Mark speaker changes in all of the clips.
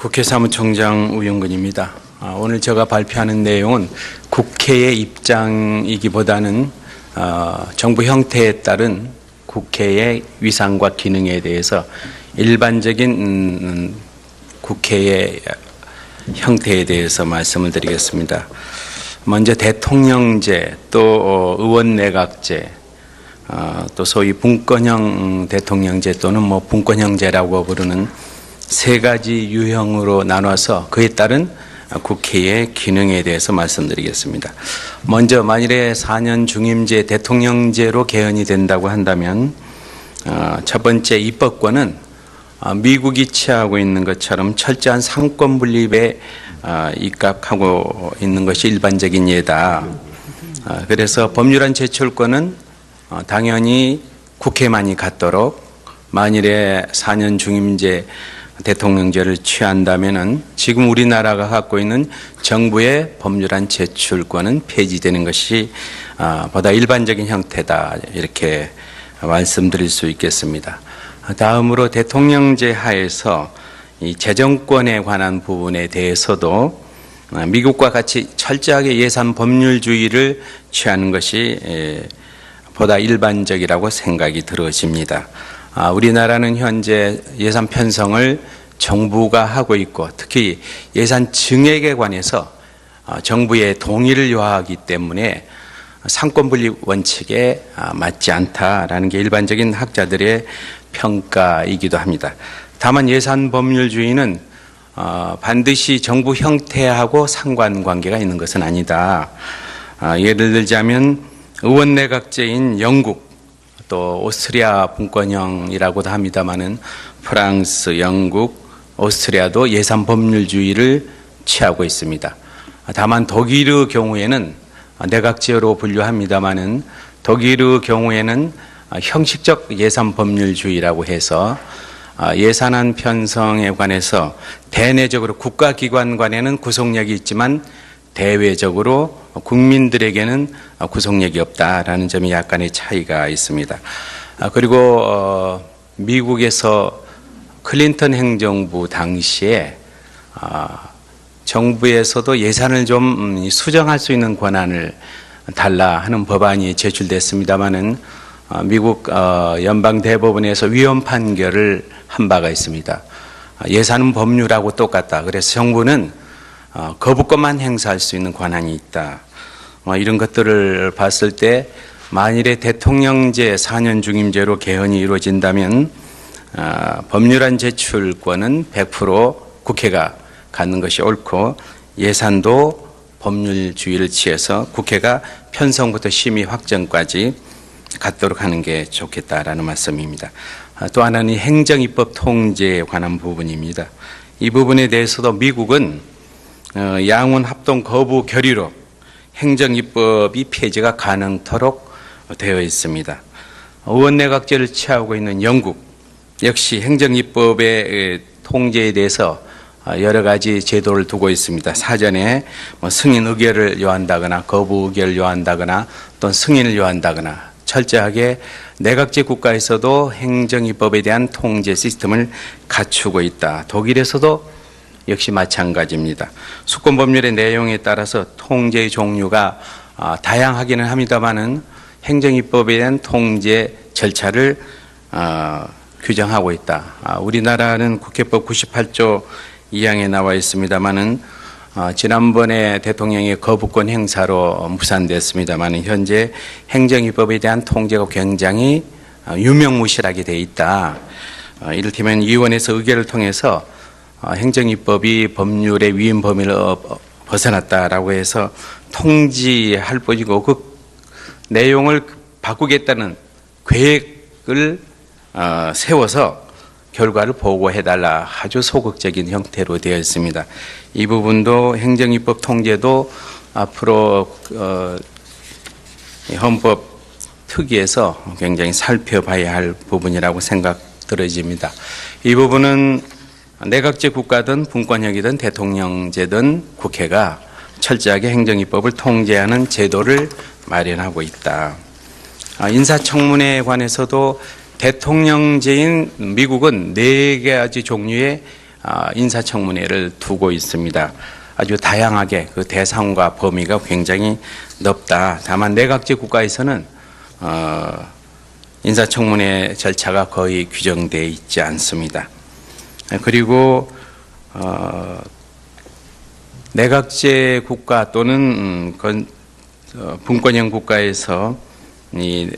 Speaker 1: 국회 사무총장 우영근입니다. 아, 오늘 제가 발표하는 내용은 국회의 입장이기보다는 어, 정부 형태에 따른 국회의 위상과 기능에 대해서 일반적인 음, 음, 국회의 형태에 대해서 말씀을 드리겠습니다. 먼저 대통령제, 또 어, 의원 내각제, 어, 또 소위 분권형 대통령제 또는 뭐 분권형제라고 부르는 세 가지 유형으로 나눠서 그에 따른 국회의 기능에 대해서 말씀드리겠습니다. 먼저 만일에 4년 중임제 대통령제로 개헌이 된다고 한다면 어, 첫 번째 입법권은 어, 미국이 취하고 있는 것처럼 철저한 상권 분립에 어, 입각하고 있는 것이 일반적인 예다. 어, 그래서 법률안 제출권은 어, 당연히 국회만이 갖도록 만일에 4년 중임제 대통령제를 취한다면은 지금 우리나라가 갖고 있는 정부의 법률안 제출권은 폐지되는 것이 아, 보다 일반적인 형태다 이렇게 말씀드릴 수 있겠습니다. 다음으로 대통령제 하에서 이 재정권에 관한 부분에 대해서도 아, 미국과 같이 철저하게 예산 법률주의를 취하는 것이 에, 보다 일반적이라고 생각이 들어집니다. 아, 우리나라는 현재 예산 편성을 정부가 하고 있고 특히 예산 증액에 관해서 아, 정부의 동의를 요하기 때문에 상권 분립 원칙에 아, 맞지 않다라는 게 일반적인 학자들의 평가이기도 합니다. 다만 예산 법률주의는 어, 반드시 정부 형태하고 상관관계가 있는 것은 아니다. 아, 예를 들자면 의원 내각제인 영국 또 오스트리아 분권형이라고도 합니다마는 프랑스, 영국, 오스트리아도 예산 법률주의를 취하고 있습니다. 다만 독일의 경우에는 내각제로 분류합니다마는 독일의 경우에는 형식적 예산 법률주의라고 해서 예산안 편성에 관해서 대내적으로 국가기관 간에는 구속력이 있지만 대외적으로 국민들에게는 구속력이 없다라는 점이 약간의 차이가 있습니다. 아, 그리고 어, 미국에서 클린턴 행정부 당시에 아, 정부에서도 예산을 좀 음, 수정할 수 있는 권한을 달라 하는 법안이 제출됐습니다마는 아, 미국 어, 연방 대법원에서 위헌 판결을 한 바가 있습니다. 예산은 법률하고 똑같다. 그래서 정부는 어, 거부권만 행사할 수 있는 권한이 있다. 어, 이런 것들을 봤을 때 만일에 대통령제 4년 중임제로 개헌이 이루어진다면 어, 법률안 제출권은 100% 국회가 갖는 것이 옳고 예산도 법률주의를 취해서 국회가 편성부터 심의 확정까지 갖도록 하는 게 좋겠다라는 말씀입니다. 아, 또 하나는 행정입법 통제에 관한 부분입니다. 이 부분에 대해서도 미국은 어, 양원 합동 거부 결의로 행정입법이 폐지가 가능토록 되어 있습니다. 의원 내각제를 취하고 있는 영국 역시 행정입법의 통제에 대해서 여러 가지 제도를 두고 있습니다. 사전에 뭐 승인 의결을 요한다거나 거부 의결을 요한다거나 또는 승인을 요한다거나 철저하게 내각제 국가에서도 행정입법에 대한 통제 시스템을 갖추고 있다. 독일에서도 역시 마찬가지입니다. 수권 법률의 내용에 따라서 통제의 종류가 아, 다양하기는 합니다만은 행정입법에 대한 통제 절차를 어, 규정하고 있다. 아, 우리나라는 국회법 98조 2항에 나와 있습니다만은 어, 지난번에 대통령의 거부권 행사로 무산됐습니다만은 현재 행정입법에 대한 통제가 굉장히 어, 유명무실하게 돼 있다. 어, 이를테면 위원회에서 의결을 통해서 어, 행정입법이 법률의 위임 범위를 어, 어, 벗어났다라고 해서 통지할 뿐이고 그 내용을 바꾸겠다는 계획을 어, 세워서 결과를 보고해달라 아주 소극적인 형태로 되어 있습니다. 이 부분도 행정입법 통제도 앞으로 어, 헌법 특위에서 굉장히 살펴봐야 할 부분이라고 생각 들어집니다. 이 부분은 내각제 국가든 분권형이든 대통령제든 국회가 철저하게 행정입법을 통제하는 제도를 마련하고 있다. 아, 인사청문회에 관해서도 대통령제인 미국은 네 가지 종류의 아, 인사청문회를 두고 있습니다. 아주 다양하게 그 대상과 범위가 굉장히 넓다. 다만 내각제 국가에서는 어, 인사청문회 절차가 거의 규정되어 있지 않습니다. 그리고 어, 내각제 국가 또는 음, 건, 어, 분권형 국가에서 이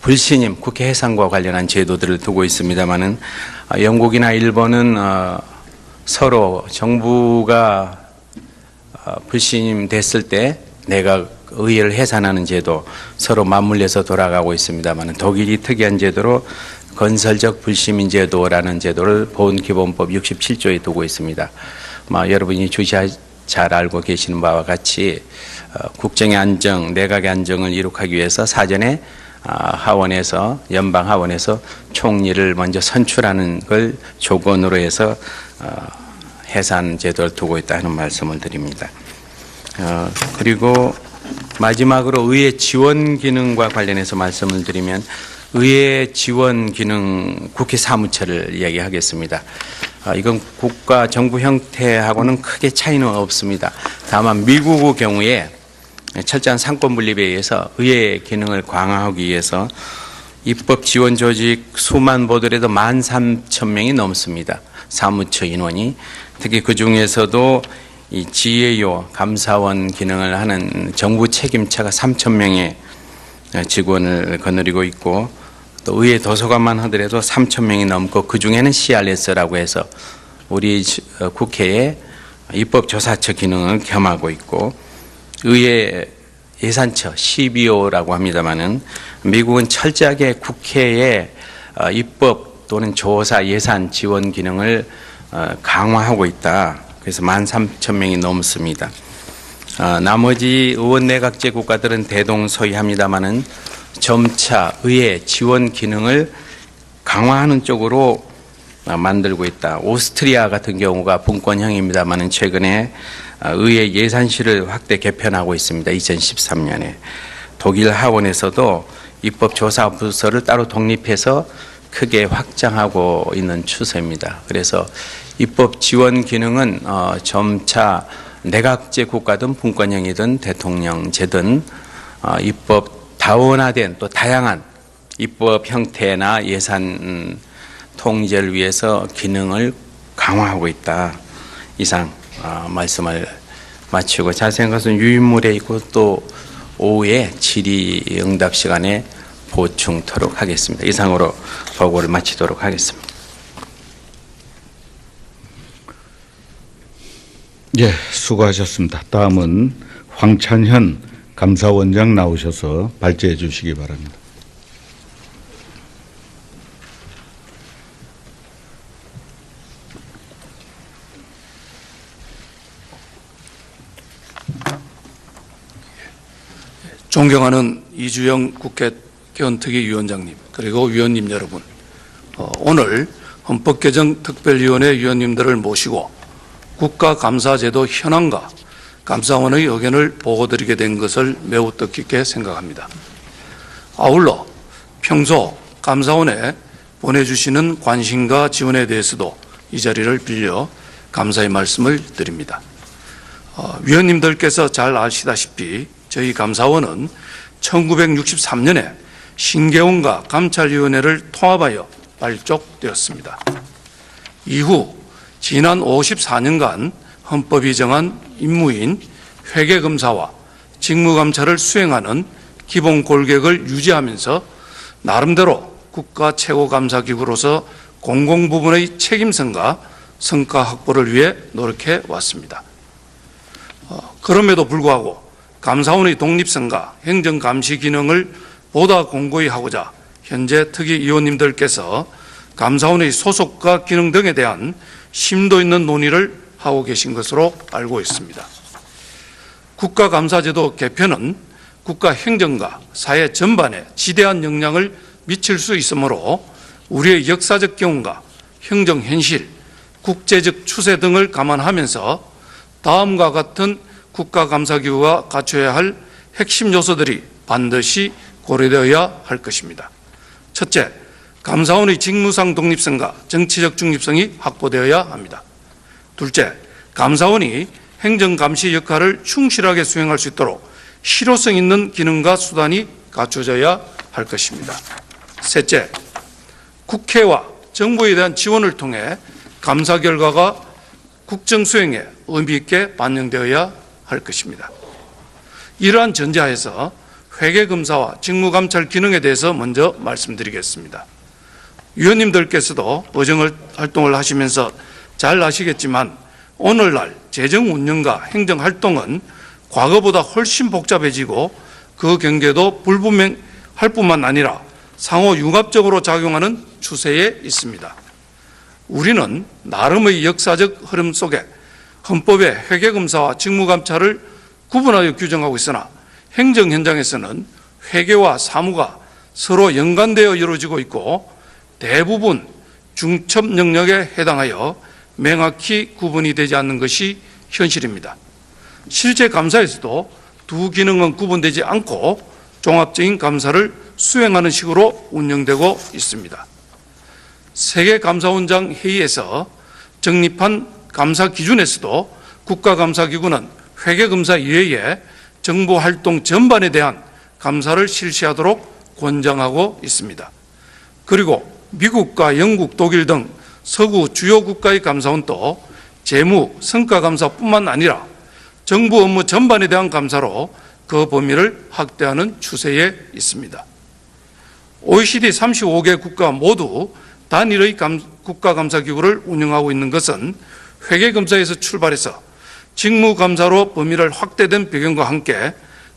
Speaker 1: 불신임 국회 해산과 관련한 제도들을 두고 있습니다만은 아, 영국이나 일본은 어, 서로 정부가 어, 불신임 됐을 때 내가 의회를 해산하는 제도 서로 맞물려서 돌아가고 있습니다만 독일이 특이한 제도로 건설적 불시민 제도라는 제도를 보훈기본법 67조에 두고 있습니다. 뭐 여러분이 주시 잘 알고 계시는 바와 같이 어, 국정의 안정, 내각의 안정을 이룩하기 위해서 사전에 아, 하원에서 연방 하원에서 총리를 먼저 선출하는 걸 조건으로 해서 어, 해산 제도를 두고 있다는 말씀을 드립니다. 어, 그리고 마지막으로 의회 지원 기능과 관련해서 말씀을 드리면 의회 지원 기능 국회 사무처를 이야기하겠습니다. 아, 이건 국가 정부 형태하고는 크게 차이는 없습니다. 다만 미국의 경우에 철저한 상권 분립에 의해서 의회 기능을 강화하기 위해서 입법 지원 조직 수만 보더라도 만 삼천 명이 넘습니다. 사무처 인원이 특히 그 중에서도 이 GAO 감사원 기능을 하는 정부 책임자가 3천 명의 직원을 거느리고 있고 또 의회 도서관만 하더라도 3천 명이 넘고 그 중에는 CRS라고 해서 우리 지- 어, 국회에 입법조사처 기능을 겸하고 있고 의회 예산처 CBO라고 합니다만은 미국은 철저하게 국회에 어, 입법 또는 조사 예산 지원 기능을 어, 강화하고 있다. 그래서 13,000명이 넘습니다. 어, 나머지 의원 내각제 국가들은 대동소이합니다만은 점차 의회 지원 기능을 강화하는 쪽으로 어, 만들고 있다. 오스트리아 같은 경우가 분권형입니다만은 최근에 어, 의회 예산실을 확대 개편하고 있습니다. 2013년에 독일 하원에서도 입법조사 부서를 따로 독립해서 크게 확장하고 있는 추세입니다. 그래서 입법 지원 기능은 어, 점차 내각제 국가든 분권형이든 대통령제든 어, 입법 다원화된 또 다양한 입법 형태나 예산 음, 통제를 위해서 기능을 강화하고 있다. 이상 어, 말씀을 마치고 자세한 것은 유인물에 있고 또 오후에 질의 응답 시간에 보충토록 하겠습니다. 이상으로 보고를 마치도록 하겠습니다.
Speaker 2: 예, 수고하셨습니다. 다음은 황찬현 감사원장 나오셔서 발제해 주시기 바랍니다.
Speaker 3: 존경하는 이주영 국회 개헌특위위원장님 그리고 위원님 여러분 어, 오늘 헌법개정 특별위원회 위원님들을 모시고 국가감사제도 현황과 감사원의 의견을 보고드리게 된 것을 매우 뜻깊게 생각합니다. 아울러 평소 감사원에 보내주시는 관심과 지원에 대해서도 이 자리를 빌려 감사의 말씀을 드립니다. 어, 위원님들께서 잘 아시다시피 저희 감사원은 1963년에 신개원과 감찰위원회를 통합하여 발족되었습니다. 이후 지난 54년간 헌법이 정한 임무인 회계검사와 직무감찰을 수행하는 기본 골격을 유지하면서 나름대로 국가 최고감사기구로서 공공부문의 책임성과 성과 확보를 위해 노력해 왔습니다. 어, 그럼에도 불구하고 감사원의 독립성과 행정감시 기능을 보다 공고히 하고자 현재 특위 위원님들께서 감사원의 소속과 기능 등에 대한 심도 있는 논의를 하고 계신 것으로 알고 있습니다. 국가감사제도 개편은 국가 행정과 사회 전반에 지대한 영향을 미칠 수 있으므로 우리의 역사적 경험과 행정 현실, 국제적 추세 등을 감안하면서 다음과 같은 국가감사기구가 갖춰야 할 핵심 요소들이 반드시 고려되어야 할 것입니다. 첫째, 감사원의 직무상 독립성과 정치적 중립성이 확보되어야 합니다. 둘째, 감사원이 행정감시 역할을 충실하게 수행할 수 있도록 실효성 있는 기능과 수단이 갖춰져야 할 것입니다. 셋째, 국회와 정부에 대한 지원을 통해 감사 결과가 국정 수행에 의미 있게 반영되어야 할 것입니다. 이러한 전제하에서 회계검사와 직무감찰 기능에 대해서 먼저 말씀드리겠습니다. 위원님들께서도 의정 활동을 하시면서 잘 아시겠지만 오늘날 재정 운영과 행정 활동은 과거보다 훨씬 복잡해지고 그 경계도 불분명할 뿐만 아니라 상호 융합적으로 작용하는 추세에 있습니다. 우리는 나름의 역사적 흐름 속에 헌법의 회계검사와 직무감찰을 구분하여 규정하고 있으나 행정 현장에서는 회계와 사무가 서로 연관되어 이루어지고 있고 대부분 중첩 영역에 해당하여 명확히 구분이 되지 않는 것이 현실입니다. 실제 감사에서도 두 기능은 구분되지 않고 종합적인 감사를 수행하는 식으로 운영되고 있습니다. 세계감사원장 회의에서 정립한 감사 기준에서도 국가감사기구는 회계검사 이외에 정부 활동 전반에 대한 감사를 실시하도록 권장하고 있습니다. 그리고 미국과 영국, 독일 등 서구 주요 국가의 감사원도 재무, 성과 감사뿐만 아니라 정부 업무 전반에 대한 감사로 그 범위를 확대하는 추세에 있습니다. OECD 35개 국가 모두 단일의 감- 국가감사기구를 운영하고 있는 것은 회계검사에서 출발해서 직무감사로 범위를 확대된 배경과 함께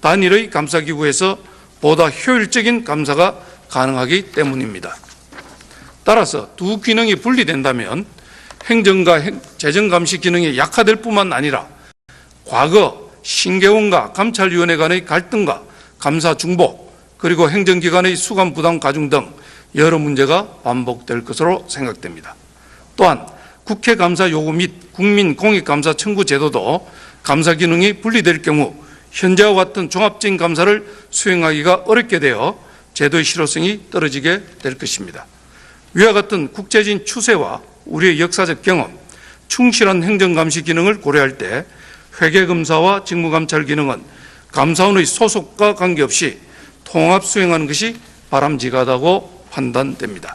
Speaker 3: 단일의 감사기구에서 보다 효율적인 감사가 가능하기 때문입니다. 따라서 두 기능이 분리된다면 행정과 행- 재정감시 기능이 약화될 뿐만 아니라 과거 신개원과 감찰위원회 간의 갈등과 감사 중복 그리고 행정기관의 수감 부담 가중 등 여러 문제가 반복될 것으로 생각됩니다. 또한 국회 감사 요구 및 국민 공익 감사 청구 제도도 감사 기능이 분리될 경우 현재와 같은 종합적인 감사를 수행하기가 어렵게 되어 제도의 실효성이 떨어지게 될 것입니다. 위와 같은 국제적인 추세와 우리의 역사적 경험, 충실한 행정감시 기능을 고려할 때 회계검사와 직무감찰 기능은 감사원의 소속과 관계없이 통합 수행하는 것이 바람직하다고 판단됩니다.